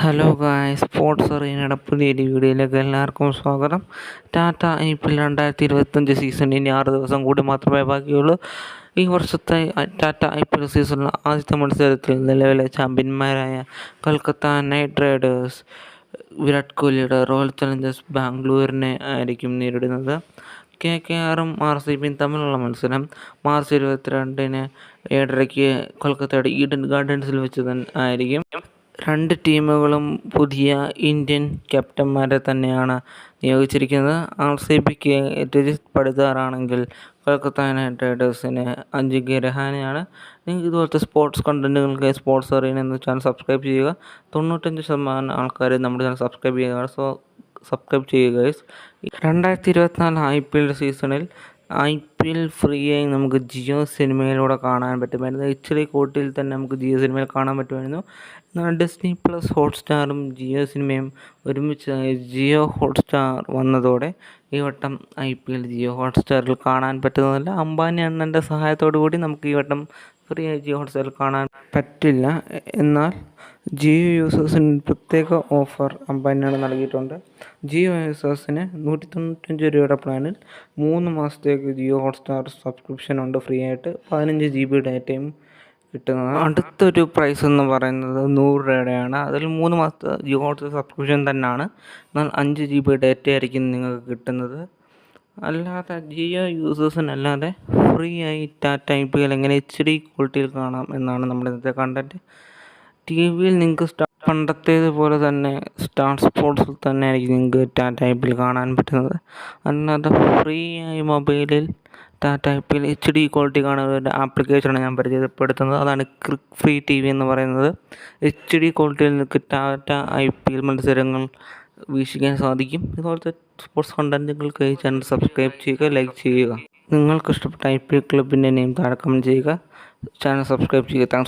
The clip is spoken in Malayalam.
ഹലോ ഗായ് സ്പോർട്സ് അറീനയുടെ പുതിയൊരു വീഡിയോയിലേക്ക് എല്ലാവർക്കും സ്വാഗതം. ടാറ്റ ഐ പി എൽ രണ്ടായിരത്തി ഇരുപത്തഞ്ച് സീസൺ ഇനി ആറ് ദിവസം കൂടി മാത്രമേ ബാക്കിയുള്ളൂ. ഈ വർഷത്തെ ടാറ്റ ഐ പി എൽ സീസണിലെ ആദ്യത്തെ മത്സരത്തിൽ നിലവിലെ ചാമ്പ്യന്മാരായ കൊൽക്കത്ത നൈറ്റ് റൈഡേഴ്സ് വിരാട് കോഹ്ലിയുടെ റോയൽ ചലഞ്ചേഴ്സ് ബാംഗ്ലൂരിനെ ആയിരിക്കും നേരിടുന്നത്. കെ കെ ആറും ആർ സി ബിയും തമ്മിലുള്ള മത്സരം മാർച്ച് ഇരുപത്തിരണ്ടിന് ഏഴരയ്ക്ക് കൊൽക്കത്തയുടെ ഈഡൻ ഗാർഡൻസിൽ വെച്ച് തന്നെ ആയിരിക്കും. രണ്ട് ടീമുകളും പുതിയ ഇന്ത്യൻ ക്യാപ്റ്റന്മാരെ തന്നെയാണ് നിയോഗിച്ചിരിക്കുന്നത്. ആർ സി ബിക്ക് രജിത് പടിതാറാണെങ്കിൽ കൊൽക്കത്ത നൈറ്റ് റൈഡേഴ്സിന് അജിങ്ക്യ രഹാനെയാണ് നിങ്ങൾക്ക് ഇതുപോലത്തെ സ്പോർട്സ് കണ്ടന്റുകൾക്ക് സ്പോർട്സ് അറിയണം എന്ന ചാനൽ സബ്സ്ക്രൈബ് ചെയ്യുക. തൊണ്ണൂറ്റഞ്ച് ശതമാനം ആൾക്കാർ നമ്മുടെ ചാനൽ സബ്സ്ക്രൈബ് ചെയ്യുക. സോ സബ്സ്ക്രൈബ് ചെയ്യുക രണ്ടായിരത്തി ഇരുപത്തിനാല് ഐ പി എൽ സീസണിൽ ഐ പി എൽ ഫ്രീ ആയി നമുക്ക് ജിയോ സിനിമയിലൂടെ കാണാൻ പറ്റുമായിരുന്നു എച്ച് ഡി കോട്ടിൽ തന്നെ നമുക്ക് ജിയോ സിനിമയിൽ കാണാൻ പറ്റുമായിരുന്നു. എന്നാൽ ഡിസ്നി പ്ലസ് ഹോട്ട്സ്റ്റാറും ജിയോ സിനിമയും ഒരുമിച്ച് ജിയോ ഹോട്ട്സ്റ്റാർ വന്നതോടെ ഈ വട്ടം ഐ പി എൽ ജിയോ ഹോട്ട്സ്റ്റാറിൽ കാണാൻ പറ്റുന്നതല്ല. അംബാനി അണ്ണന്റെ സഹായത്തോടു കൂടി നമുക്ക് ഈ വട്ടം ഫ്രീ ആയി ജിയോ ഹോട്ട്സ്റ്റാറിൽ കാണാൻ പറ്റില്ല. എന്നാൽ ജിയോ യൂസേഴ്സിന് പ്രത്യേക ഓഫർ അംബാനിയാണ് നൽകിയിട്ടുണ്ട്. ജിയോ യൂസേഴ്സിന് നൂറ്റി തൊണ്ണൂറ്റഞ്ച് രൂപയുടെ പ്ലാനിൽ മൂന്ന് മാസത്തേക്ക് ജിയോ ഹോട്ട്സ്റ്റാർ സബ്സ്ക്രിപ്ഷൻ ഉണ്ട് ഫ്രീ ആയിട്ട്. പതിനഞ്ച് ജി ബി ഡാറ്റയും കിട്ടുന്നത്. അടുത്തൊരു പ്രൈസ് എന്ന് പറയുന്നത് നൂറ് രൂപയുടെയാണ്. അതിൽ മൂന്ന് മാസത്തെ ജിയോ ഹോട്ട്സ്റ്റാർ സബ്സ്ക്രിപ്ഷൻ തന്നെയാണ്. എന്നാൽ അഞ്ച് ജി ബി ഡാറ്റ ആയിരിക്കും നിങ്ങൾക്ക് കിട്ടുന്നത്. അല്ലാതെ ജിയോ യൂസേഴ്സിനല്ലാതെ ഫ്രീ ആയി ടാറ്റ ഐ പി എൽ എങ്ങനെ എച്ച് ഡി ക്വാളിറ്റിയിൽ കാണാം എന്നാണ് നമ്മുടെ ഇന്നത്തെ കണ്ടന്റ് ടി വിയിൽ നിങ്ങൾക്ക് സ്റ്റാ പണ്ടത്തേതുപോലെ തന്നെ സ്റ്റാർ സ്പോർട്സിൽ തന്നെ ആയിരിക്കും നിങ്ങൾക്ക് ടാറ്റ ഐ കാണാൻ പറ്റുന്നത്. അല്ലാതെ ഫ്രീ ആയി മൊബൈലിൽ Tata I H D quality കാണുന്ന ഒരു ആപ്ലിക്കേഷനാണ് ഞാൻ പരിചയപ്പെടുത്തുന്നത്. അതാണ് ക്രിക് ഫ്രീ ടി വി എന്ന് പറയുന്നത്. എച്ച് ഡി ക്വാളിറ്റിയിൽ നിങ്ങൾക്ക് ടാറ്റ ഐ പി എൽ മത്സരങ്ങൾ വീക്ഷിക്കാൻ സാധിക്കും. ഇതുപോലത്തെ സ്പോർട്സ് കണ്ടന്റുകൾക്ക് ഈ ചാനൽ സബ്സ്ക്രൈബ് ചെയ്യുക ലൈക്ക് ചെയ്യുക. നിങ്ങൾക്ക് ഇഷ്ടപ്പെട്ട ഐ പി എൽ ക്ലബിന്റെ നെയിം താഴെ കമന്റ് ചെയ്യുക. ചാനൽ സബ്സ്ക്രൈബ് ചെയ്യുക. താങ്ക്സ്